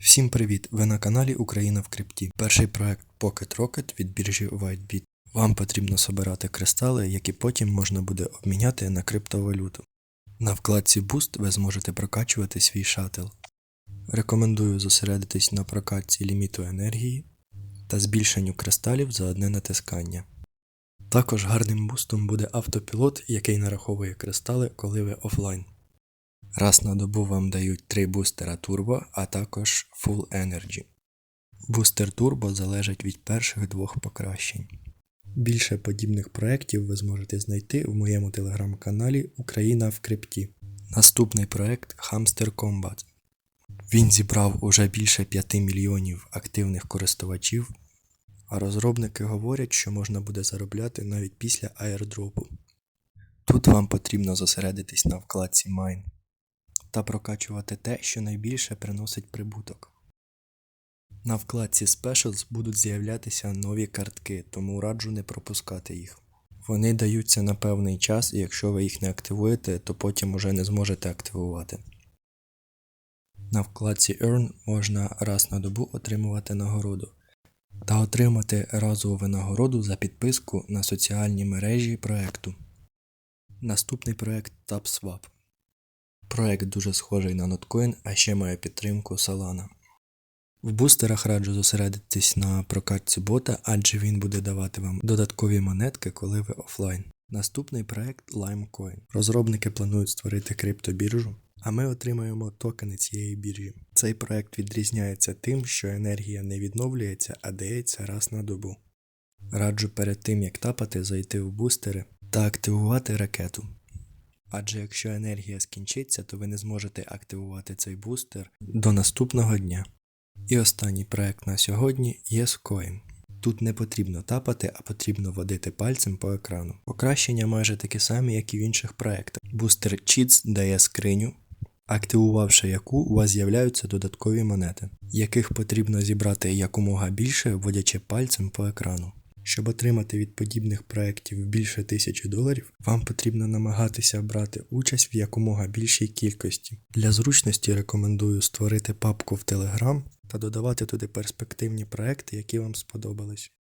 Всім привіт! Ви на каналі Україна в крипті. Перший проект Pocket Rocket від біржі WhiteBit. Вам потрібно собирати кристали, які потім можна буде обміняти на криптовалюту. На вкладці Boost ви зможете прокачувати свій шатл. Рекомендую зосередитись на прокатці ліміту енергії та збільшенню кристалів за одне натискання. Також гарним бустом буде автопілот, який нараховує кристали, коли ви офлайн. Раз на добу вам дають 3 бустера Turbo, а також Full Energy. Бустер Turbo залежить від перших двох покращень. Більше подібних проєктів ви зможете знайти в моєму телеграм-каналі Україна в крипті. Наступний проєкт Hamster Combat. Він зібрав уже більше 5 мільйонів активних користувачів, а розробники говорять, що можна буде заробляти навіть після аірдропу. Тут вам потрібно зосередитись на вкладці Mine та прокачувати те, що найбільше приносить прибуток. На вкладці Specials будуть з'являтися нові картки, тому раджу не пропускати їх. Вони даються на певний час, і якщо ви їх не активуєте, то потім уже не зможете активувати. На вкладці Earn можна раз на добу отримувати нагороду та отримати разову винагороду за підписку на соціальні мережі проекту. Наступний проект TapSwap. Проект дуже схожий на Notcoin, а ще має підтримку Solana. В бустерах раджу зосередитись на прокатці бота, адже він буде давати вам додаткові монетки, коли ви офлайн. Наступний проект Limecoin. Розробники планують створити криптобіржу, а ми отримаємо токени цієї біржі. Цей проект відрізняється тим, що енергія не відновлюється, а дається раз на добу. Раджу перед тим як тапати, зайти в бустери та активувати ракету. Адже якщо енергія скінчиться, то ви не зможете активувати цей бустер до наступного дня. І останній проект на сьогодні є YesCoin. Тут не потрібно тапати, а потрібно водити пальцем по екрану. Покращення майже такі самі, як і в інших проектах. Бустер Cheats дає скриню, активувавши яку у вас з'являються додаткові монети, яких потрібно зібрати якомога більше, вводячи пальцем по екрану. Щоб отримати від подібних проєктів більше тисячі доларів, вам потрібно намагатися брати участь в якомога більшій кількості. Для зручності рекомендую створити папку в Telegram та додавати туди перспективні проекти, які вам сподобались.